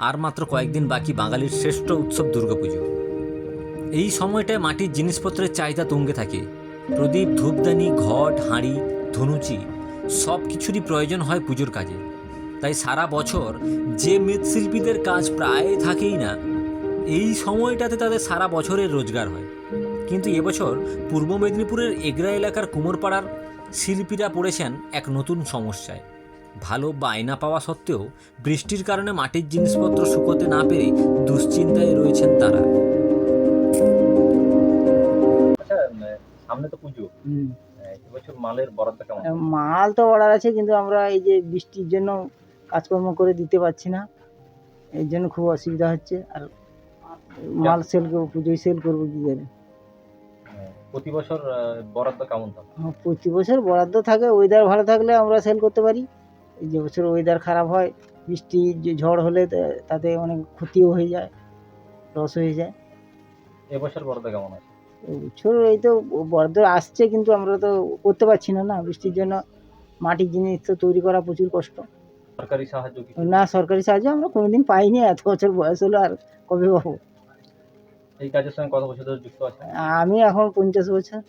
আর মাত্র কয়েকদিন বাকি বাঙালির শ্রেষ্ঠ উৎসব দুর্গাপুজো। এই সময়টায় মাটির জিনিসপত্রের চাহিদা তুঙ্গে থাকে। প্রদীপ, ধূপদানি, ঘট, হাঁড়ি, ধনুচি, সব কিছুরই প্রয়োজন হয় পুজোর কাজে। তাই সারা বছর যে মৃৎশিল্পীদের কাজ প্রায় থাকেই না, এই সময়টাতে তাদের সারা বছরের রোজগার হয়। কিন্তু এবছর পূর্ব মেদিনীপুরের এগরা এলাকার কুমোরপাড়ার শিল্পীরা পড়েছেন এক নতুন সমস্যায়। ভালো বায়না পাওয়া সত্ত্বেও বৃষ্টির কারণে মাটির জিনিসপত্র শুকোতে না পেরে দুশ্চিন্তায় রয়েছেন তারা। আচ্ছা সামনে তো পুজো। এবছর মালের বরাদ্দ কেমন? মাল তো অর্ডার আছে কিন্তু আমরা এই যে বৃষ্টির জন্য কাজকর্ম করে দিতে পারছি না। এর জন্য খুব অসুবিধা হচ্ছে আর মাল সেল করব পুজোয় সেল করব কি করে? প্রতি বছর বরাদ্দ কেমন থাকে? প্রতি বছর বরাদ্দ থাকে ওয়েদার ভালো থাকলে আমরা সেল করতে পারি। যে বছর ওয়েদার খারাপ হয় বৃষ্টি ঝড় হলে তাতে অনেক ক্ষতিও হয়ে যায় লস হয়ে যায়। এবছর বরাদ্দ কেমন আছে? বছর এই তো বরাদ্দ আসছে কিন্তু আমরা তো করতে পারছি না না। বৃষ্টির জন্য মাটির জিনিস তো তৈরি করা প্রচুর কষ্ট। সরকারি সাহায্য কি? না সরকারি সাহায্য আমরা কোনোদিন পাইনি এত বছর বয়স হলো আর কবে পাবো? এই কাজের সঙ্গে কত বছর ধরে যুক্ত আছে আমি এখন পঞ্চাশ বছর।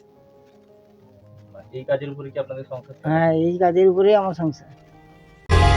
এই কাজের উপরে কি আপনাদের সংসার? হ্যাঁ এই কাজের উপরেই আমার সংসার।